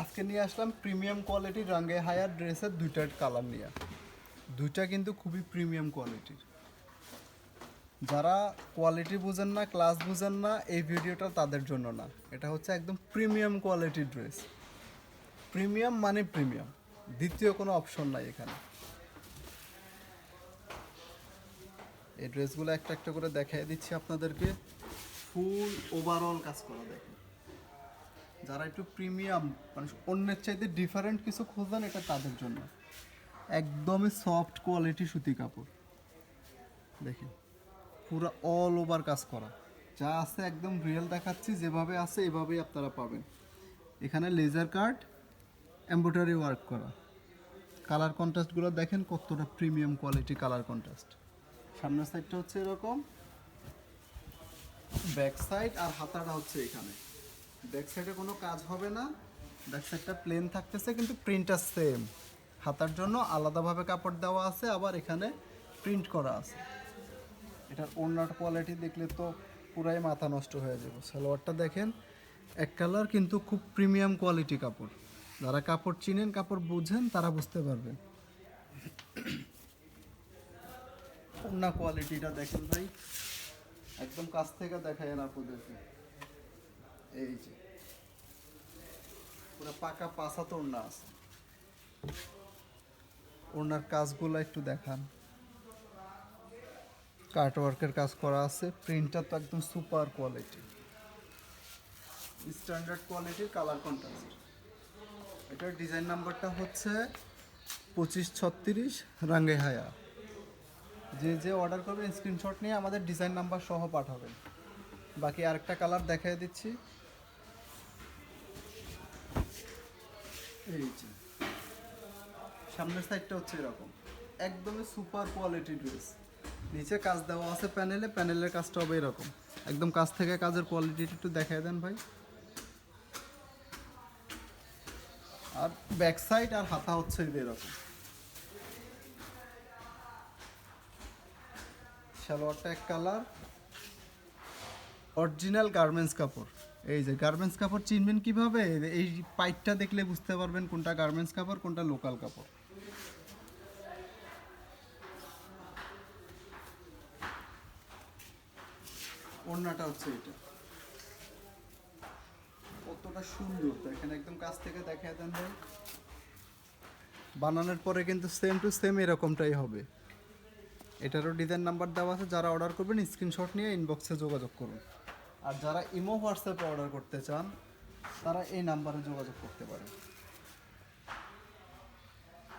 আজকে নিয়ে আসলাম প্রিমিয়াম কোয়ালিটির রঙে হায়ার ড্রেসের দুইটার কালার নিয়ে। দুইটা কিন্তু খুবই প্রিমিয়াম কোয়ালিটির যারা কোয়ালিটি বুঝেন না ক্লাস বুঝেন না, এই ভিডিওটা তাদের জন্য না। এটা হচ্ছে একদম প্রিমিয়াম কোয়ালিটির ড্রেস প্রিমিয়াম মানে প্রিমিয়াম দ্বিতীয় কোনো অপশন নাই এখানে। এই ড্রেসগুলো একটা একটা করে দেখাই দিচ্ছি আপনাদেরকে। ফুল ওভারঅল কাজ করা দেখেন। যারা একটু প্রিমিয়াম মানে অন্যের চাইতে ডিফারেন্ট কিছু খোঁজেন এটা তাদের জন্য। একদমই সফট কোয়ালিটি সুতি কাপড়। দেখেন, পুরো অল ওভার কাজ করা। যা আছে একদম রিয়েল দেখাচ্ছি, যেভাবে আছে এভাবেই আপনারা পাবেন। এখানে লেজার কার্ড এমব্রয়ডারি ওয়ার্ক করা। কালার কন্ট্রাস্টগুলো দেখেন কতটা প্রিমিয়াম কোয়ালিটি কালার কন্ট্রাস্ট সামনের সাইডটা হচ্ছে এরকম ব্যাক সাইড আর হাতাটা হচ্ছে এখানে। ব্যাক সাইডে কোনো কাজ হবে না। ব্যাক সাইডটা প্লেন থাকতেছে, কিন্তু প্রিন্টটা সেম হাতার জন্য আলাদাভাবে কাপড় দেওয়া আছে, আবার এখানে প্রিন্ট করা আছে। এটার ওড়নার কোয়ালিটি দেখলে তো পুরাই মাথা নষ্ট হয়ে যাবে। সালোয়ারটা দেখেন, এক কালার কিন্তু খুব প্রিমিয়াম কোয়ালিটি কাপড়। যারা কাপড় চিনেন, কাপড় বুঝেন, তারা বুঝতে পারবেন। ওড়না কোয়ালিটিটা দেখেন ভাই। একদম কাছ থেকে দেখায় আপনাদেরকে। এই যে। পুরো পাকা পাশা তো ওড়না আছে। ওড়নার কাজগুলো একটু দেখান। কাট ওয়ার্কের কাজ করা আছে। প্রিন্টটা তো একদম সুপার কোয়ালিটি। স্ট্যান্ডার্ড কোয়ালিটির কালার কন্ট্রাস্ট। এটার ডিজাইন নাম্বারটা হচ্ছে পঁচিশ ছত্রিশ রাঙ্গে হায়া। যে যে অর্ডার করবেন স্ক্রিনশট নিয়ে আমাদের ডিজাইন নাম্বার সহ পাঠাবেন। বাকি আরেকটা কালার দেখাই দিচ্ছি। এই যে, সামনের সাইডটা হচ্ছে এরকম। একদমই সুপার কোয়ালিটি ড্রেস নিচে কাজ দেওয়া আছে প্যানেলে প্যানেলের কাজটা হবে এরকম। একদম কাছ থেকে কাজের কোয়ালিটিটা একটু দেখাই দেন ভাই। আর ব্যাক সাইড আর হাতা হচ্ছে এরকম। সালোয়ারটা এক কালার অরিজিনাল গার্মেন্টস কাপড়। এই যে গার্মেন্টস কাপড় চিনবেন কীভাবে? এই পাইপটা দেখলে বুঝতে পারবেন কোনটা গার্মেন্টস কাপড়, কোনটা লোকাল কাপড়। ওড়নাটা হচ্ছে এটা। কতটা সুন্দর দেখেন একদম কাছ থেকে দেখায় দেন ভাই। বানানোর পরে কিন্তু সেম টু সেম এরকমটাই হবে। এটারও ডিজাইন নাম্বার দেওয়া আছে, যারা অর্ডার করবেন স্ক্রিনশট নিয়ে ইনবক্সে যোগাযোগ করুন। আর যারা ইমো হোয়াটসঅ্যাপে অর্ডার করতে চান তারা এই নাম্বারে যোগাযোগ করতে পারেন।